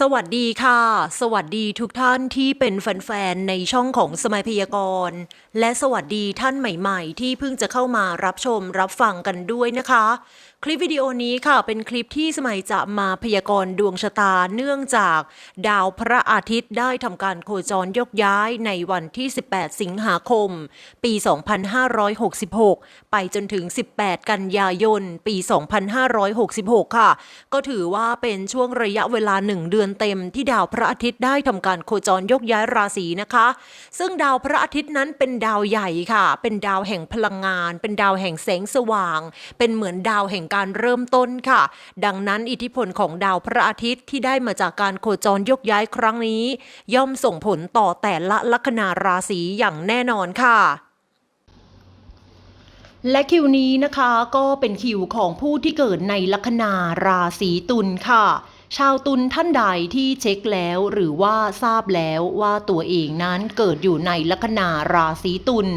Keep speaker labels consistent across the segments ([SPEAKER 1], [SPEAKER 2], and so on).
[SPEAKER 1] สวัสดีค่ะ สวัสดีทุกท่านที่เป็นแฟนๆ ในช่องของสมัยพยากรณ์ และสวัสดีท่านใหม่ๆ ที่เพิ่งจะเข้ามารับชมรับฟังกันด้วยนะคะ คลิปวิดีโอนี้ค่ะเป็นคลิปที่สมัยจะมาพยากรณ์ดวงชะตาเนื่องจาก ดาวพระอาทิตย์ได้ทำการโคจรยกย้ายในวันที่ 18 สิงหาคม ปี 2566 ไปจนถึง 18 กันยายน ปี 2566 ค่ะ ก็ถือว่าเป็นช่วงระยะเวลา1เดือนเต็มที่ดาวพระอาทิตย์ได้ทำการโคจรยกย้ายราศีนะคะ ซึ่งดาวพระอาทิตย์นั้นเป็นดาวใหญ่ค่ะ เป็นดาวแห่งพลังงาน เป็นดาวแห่งแสงสว่าง เป็นเหมือนดาวแห่งการเริ่มต้นค่ะ ดังนั้นอิทธิพลของดาวพระอาทิตย์ที่ได้มาจากการโคจรยกย้ายครั้งนี้ ย่อมส่งผลต่อแต่ละลัคนาราศีอย่างแน่นอนค่ะและคิวนี้นะคะก็เป็นคิวของผู้ที่เกิดในลัคนาราศีตุลค่ะ ชาวตุลท่านใดที่เช็คแล้วหรือว่าทราบแล้วว่าตัวเองนั้นเกิดอยู่ในลัคนาราศีตุล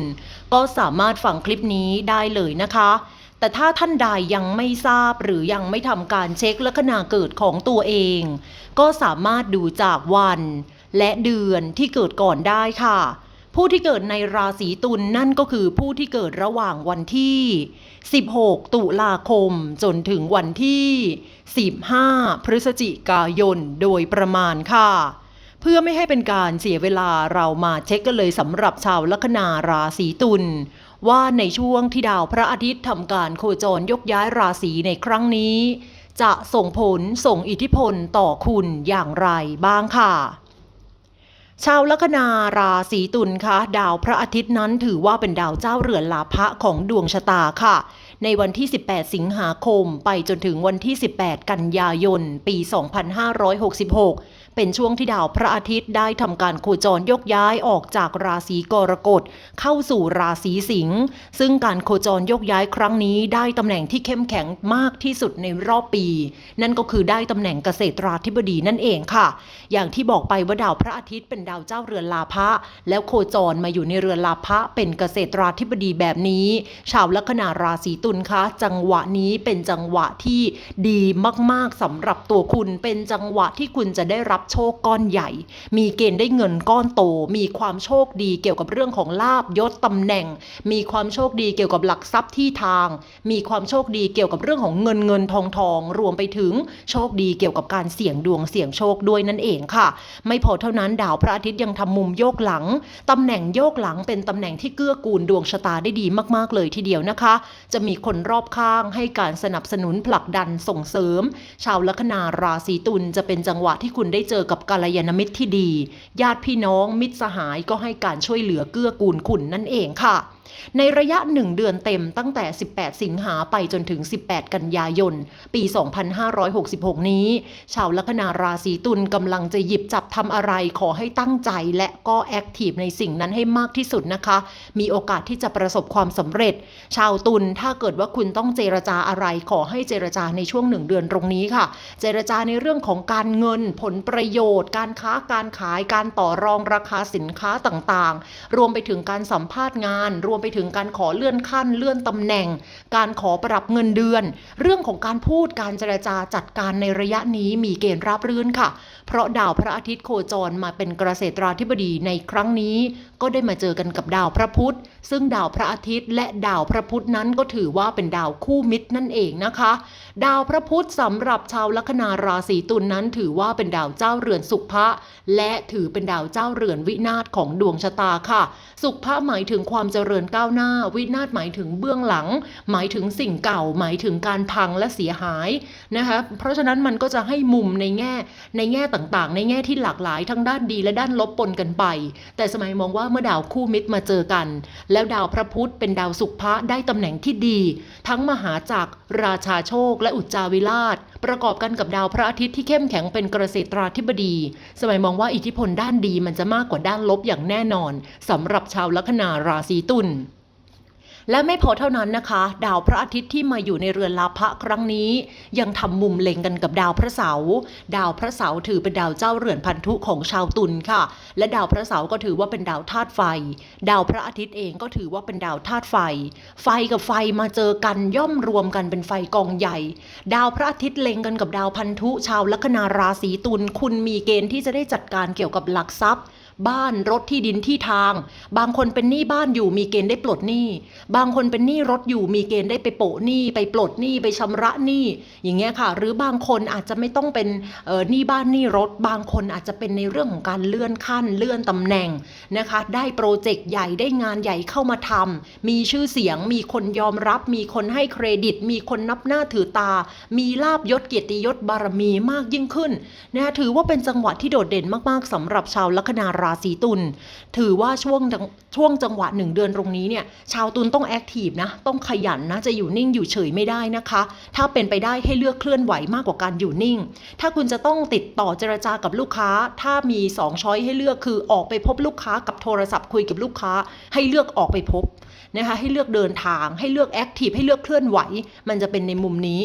[SPEAKER 1] ก็สามารถฟังคลิปนี้ได้เลยนะคะ แต่ถ้าท่านใดยังไม่ทราบหรือยังไม่ทำการเช็คลัคนาเกิดของตัวเอง ก็สามารถดูจากวัน และเดือนที่เกิดก่อนได้ค่ะ ผู้ที่เกิดในราศีตุลนนั่นก็คือผู้ที่เกิดระหว่างวันที่ 16 ตุลาคม จนถึงวันที่ 15 พฤศจิกายนโดยประมาณค่ะ เพื่อไม่ให้เป็นการเสียเวลาเรามาเช็คกันเลยสำหรับชาวลัคนาราศีตุลว่าในช่วงที่ดาวพระอาทิตย์ทำการโคจรยกย้ายราศีในครั้งนี้ จะส่งผลส่งอิทธิพลต่อคุณอย่างไรบ้างค่ะ ชาวลัคนาราศีตุลคะดาวพระอาทิตย์นั้นถือว่าเป็นดาวเจ้าเรือนลาภะของดวงชะตาค่ะ ในวันที่ 18 สิงหาคมไปจนถึงวันที่ 18 กันยายน ปี 2566 เป็นช่วงที่ดาวพระอาทิตย์ได้ทำการโคจรยกย้ายออกจากราศีกรกฎเข้าสู่ราศีสิงห์ซึ่งการโคจรยกย้ายครั้งนี้ได้ตำแหน่งที่เข้มแข็งมากที่สุดในรอบปี นั่นก็คือได้ตำแหน่งเกษตราธิบดีนั่นเองค่ะ อย่างที่บอกไปว่าดาวพระอาทิตย์เป็นดาวเจ้าเรือนลาภะแล้วโคจรมาอยู่ในเรือนลาภะเป็นเกษตราธิบดีแบบนี้ ชาวลัคนาราศีตุลคะจังหวะนี้เป็นจังหวะที่ดีมากๆสำหรับตัวคุณเป็นจังหวะที่คุณจะได้รับโชคก้อนใหญ่ มีเกณฑ์ได้เงินก้อนโต มีความโชคดีเกี่ยวกับเรื่องของลาบยศตำแหน่ง มีความโชคดีเกี่ยวกับหลักทรัพย์ที่ทาง มีความโชคดีเกี่ยวกับเรื่องของเงินเงินทองทองรวมไปถึงโชคดีเกี่ยวกับการเสี่ยงดวงเสี่ยงโชคด้วยนั่นเองค่ะ ไม่พอเท่านั้นดาวพระอาทิตย์ยังทำมุมโยกหลังตำแหน่งโยกหลังเป็นตำแหน่งที่เกื้อกูลดวงชะตาได้ดีมากๆเลยทีเดียวนะคะ จะมีคนรอบข้างให้การสนับสนุนผลักดันส่งเสริม ชาวลัคนาราศีตุลจะเป็นจังหวะที่คุณได้เจออกับกาลยานมิตรที่ดี ญาติพี่น้องมิตรสหายก็ให้การช่วยเหลือเกื้อกูลคุณนั่นเองค่ะ ในระยะ 1 เดือนเต็มตั้งแต่ 18 สิงหาไปจนถึง 18 กันยายน ปี 2566 นี้ ชาวลัคนาราศีตุลกำลังจะหยิบจับทำอะไรขอให้ตั้งใจและก็แอคทีฟในสิ่งนั้นให้มากที่สุดนะคะ มีโอกาสที่จะประสบความสำเร็จ ชาวตุลถ้าเกิดว่าคุณต้องเจรจาอะไร ขอให้เจรจาในช่วงหนึ่งเดือนตรงนี้ค่ะ เจรจาในเรื่องของการเงิน ผลประโยชน์ การค้าการขายการต่อรองราคาสินค้าต่างๆ รวมไปถึงการสัมภาษณ์งานรวมไปถึงการขอเลื่อนขั้นเลื่อนตำแหน่ง การขอปรับเงินเดือน เรื่องของการพูดการเจรจาจัดการในระยะนี้มีเกณฑ์ราบรื่นค่ะ เพราะดาวพระอาทิตย์โคจรมาเป็นเกษตราธิบดีในครั้งนี้ ก็ได้มาเจอกันกับดาวพระพุธซึ่งดาวพระอาทิตย์และดาวพระพุธนั้นก็ถือว่าเป็นดาวคู่มิตรนั่นเองนะคะ ดาวพระพุธสำหรับชาวลัคนาราศีตุลนนั้นถือว่าเป็นดาวเจ้าเรือนสุภะและถือเป็นดาวเจ้าเรือนวินาศของดวงชะตาค่ะ สุภะหมายถึงความเจริญก้าวหน้า วินาศหมายถึงเบื้องหลัง หมายถึงสิ่งเก่า หมายถึงการพังและเสียหายนะคะเพราะฉะนั้นมันก็จะให้มุมในแง่ ในแง่ต่างๆ ในแง่ที่หลากหลายทั้งด้านดีและด้านลบปนกันไป แต่สมัยมองว่าเมื่อดาวคู่มิตรมาเจอกันแล้วดาวพระพุธเป็นดาวสุขพระได้ตำแหน่งที่ดี ทั้งมหาจักร ราชาโชค และอุจจาวิราช ประกอบกันกับดาวพระอาทิตย์ที่เข้มแข็งเป็นเกษตราธิบดี สมัยมองว่าอิทธิพลด้านดีมันจะมากกว่าด้านลบอย่างแน่นอนสำหรับชาวลัคนาราศีตุล และไม่พอเท่านั้นนะคะ ดาวพระอาทิตย์ที่มาอยู่ในเรือนลาภะครั้งนี้ ยังทำมุมเล็งกันกับดาวพระเสาร์ดาวพระเสาร์ถือเป็นดาวเจ้าเรือนพันธุของชาวตุลค่ะ และดาวพระเสาร์ก็ถือว่าเป็นดาวธาตุไฟ ดาวพระอาทิตย์เองก็ถือว่าเป็นดาวธาตุไฟ ไฟกับไฟมาเจอกันย่อมรวมกันเป็นไฟกองใหญ่ ดาวพระอาทิตย์เล็งกันกับดาวพันธุชาวลัคนาราศีตุลคุณมีเกณฑ์ที่จะได้จัดการเกี่ยวกับหลักทรัพย์ บ้านรถที่ดินที่ทาง บางคนเป็นหนี้บ้านอยู่มีเกณฑ์ได้ปลดหนี้ บางคนเป็นหนี้รถอยู่มีเกณฑ์ได้ไปโปะหนี้ไปปลดหนี้ไปชำระหนี้อย่างเงี้ยค่ะ หรือบางคนอาจจะไม่ต้องเป็นหนี้บ้านหนี้รถ บางคนอาจจะเป็นในเรื่องของการเลื่อนขั้นเลื่อนตำแหน่งนะคะ ได้โปรเจกต์ใหญ่ได้งานใหญ่เข้ามาทำมีชื่อเสียง มีคนยอมรับ มีคนให้เครดิต มีคนนับหน้าถือตา มีลาบยศเกียรติยศบารมีมากยิ่งขึ้นนะถือว่าเป็นจังหวะที่โดดเด่นมากๆสำหรับชาวลัคนาราศีตุลถือว่าช่วงช่วงจังหวะหนึ่งเดือนตรงนี้เนี่ยชาวตุลต้องแอคทีฟนะต้องขยันนะจะอยู่นิ่งอยู่เฉยไม่ได้นะคะ ถ้าเป็นไปได้ให้เลือกเคลื่อนไหวมากกว่าการอยู่นิ่ง ถ้าคุณจะต้องติดต่อเจรจากับลูกค้า ถ้ามี 2 ช้อยให้เลือกคือออกไปพบลูกค้ากับโทรศัพท์คุยกับลูกค้า ให้เลือกออกไปพบนะคะให้เลือกเดินทาง ให้เลือกแอคทีฟให้เลือกเคลื่อนไหว มันจะเป็นในมุมนี้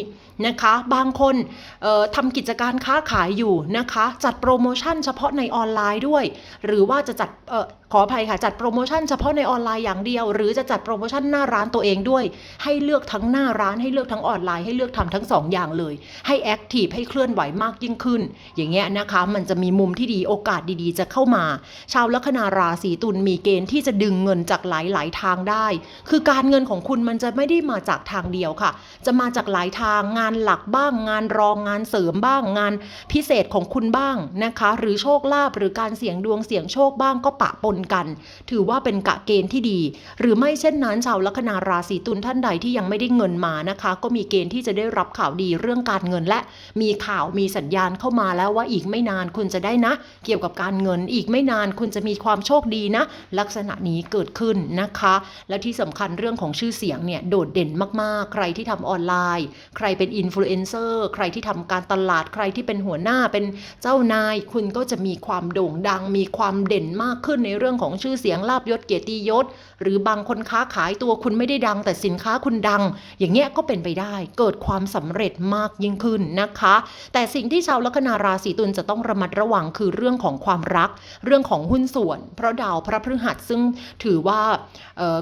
[SPEAKER 1] นะคะ บางคนเอ่อทำกิจการค้าขายอยู่นะคะ จัดโปรโมชั่นเฉพาะในออนไลน์ด้วย หรือว่าจะจัดเอ่อขออภัยค่ะ จัดโปรโมชั่นเฉพาะในออนไลน์อย่างเดียว หรือจะจัดโปรโมชั่นหน้าร้านตัวเองด้วย ให้เลือกทั้งหน้าร้านให้เลือกทั้งออนไลน์ให้เลือกทำทั้งสองอย่างเลย ให้แอคทีฟให้เคลื่อนไหวมากยิ่งขึ้น อย่างเงี้ยนะคะ มันจะมีมุมที่ดีโอกาสดีๆ จะเข้ามา ชาวลัคนาราศีตุลมีเกณฑ์ที่จะดึงเงินจากหลายๆทางได้ คือการเงินของคุณมันจะไม่ได้มาจากทางเดียวค่ะ จะมาจากหลายทางงานหลักบ้าง งานรองงานเสริมบ้างงานพิเศษของคุณบ้างนะคะ หรือโชคลาภหรือการเสี่ยงดวงเสี่ยงโชคบ้างก็ปะปนกัน ถือว่าเป็นกะเกณฑ์ที่ดี หรือไม่เช่นนั้นชาวลัคนาราศีตุลท่านใดที่ยังไม่ได้เงินมานะคะ ก็มีเกณฑ์ที่จะได้รับข่าวดีเรื่องการเงินและมีข่าวมีสัญญาณเข้ามาแล้วว่าอีกไม่นานคุณจะได้นะ เกี่ยวกับการเงินอีกไม่นานคุณจะมีความโชคดีนะ ลักษณะนี้เกิดขึ้นนะคะ และที่สำคัญเรื่องของชื่อเสียงเนี่ยโดดเด่นมากๆ ใครที่ทำออนไลน์ ใครเป็นอินฟลูเอนเซอร์ใครที่ทำการตลาดใครที่เป็นหัวหน้าเป็นเจ้านาย คุณก็จะมีความโด่งดังมีความเด่นมากขึ้นในเรื่องของชื่อเสียงลาบยศเกียรติยศ หรือบางคนค้าขายตัวคุณไม่ได้ดัง แต่สินค้าคุณดัง อย่างเงี้ยก็เป็นไปได้ เกิดความสำเร็จมากยิ่งขึ้นนะคะ แต่สิ่งที่ชาวลัคนาราศีตุลจะต้องระมัดระวังคือเรื่องของความรัก เรื่องของหุ้นส่วน เพราะดาวพระพฤหัสซึ่งถือว่า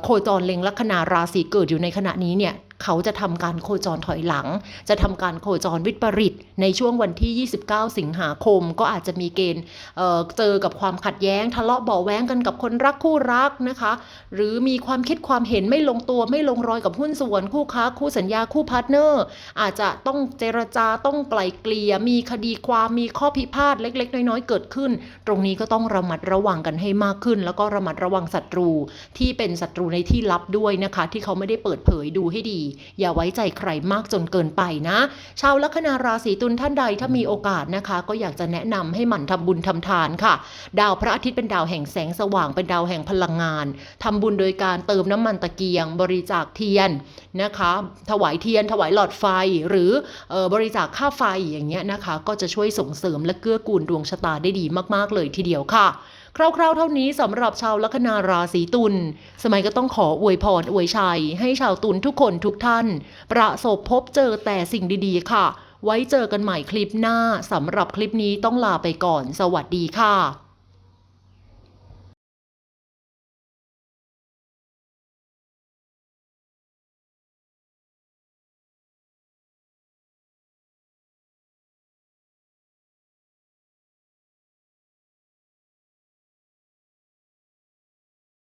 [SPEAKER 1] โคจรเล็งลัคนาราศีเกิดอยู่ในขณะนี้เนี่ย เขาจะทำการโคจรถอยหลัง จะทำการโคจรวิปริต ในช่วงวันที่ 29 สิงหาคม ก็อาจจะมีเกณฑ์เเจอกับความขัดแย้ง ทะเลาะเบาแว้งกันกับคนรักคู่รักนะคะ หรือมีความคิดความเห็นไม่ลงตัวไม่ลงรอยกับหุ้นส่วนคู่ค้าคู่สัญญาคู่พาร์ทเนอร์ อาจจะต้องเจรจาต้องไกล่เกลี่ยมีคดีความมีข้อพิพาทเล็ก ๆ น้อยๆเกิดขึ้น ตรงนี้ก็ต้องระมัดระวังกันให้มากขึ้น แล้วก็ระมัดระวังศัตรูที่เป็นศัตรูในที่ลับด้วยนะคะ ที่เขาไม่ได้เปิดเผยดูให้ดีอย่าไว้ใจใครมากจนเกินไปนะ ชาวลัคนาราศีตุลท่านใดถ้ามีโอกาสนะคะ ก็อยากจะแนะนำให้หมั่นทำบุญทำทานค่ะ ดาวพระอาทิตย์เป็นดาวแห่งแสงสว่างเป็นดาวแห่งพลังงานทำบุญโดยการเติมน้ำมันตะเกียง บริจาคเทียนนะคะ ถวายเทียน ถวายหลอดไฟหรือเออบริจาคค่าไฟอย่างเงี้ยนะคะ ก็จะช่วยส่งเสริมและเกื้อกูลดวงชะตาได้ดีมากๆเลยทีเดียวค่ะคร่าวๆ เท่านี้สำหรับชาวลัคนาราศีตุล สมัยก็ต้องขออวยพรอวยชัย ให้ชาวตุลทุกคนทุกท่าน ประสบพบเจอแต่สิ่งดีๆ ค่ะ ไว้เจอกันใหม่คลิปหน้าสำหรับคลิปนี้ต้องลาไปก่อน สวัสดีค่ะ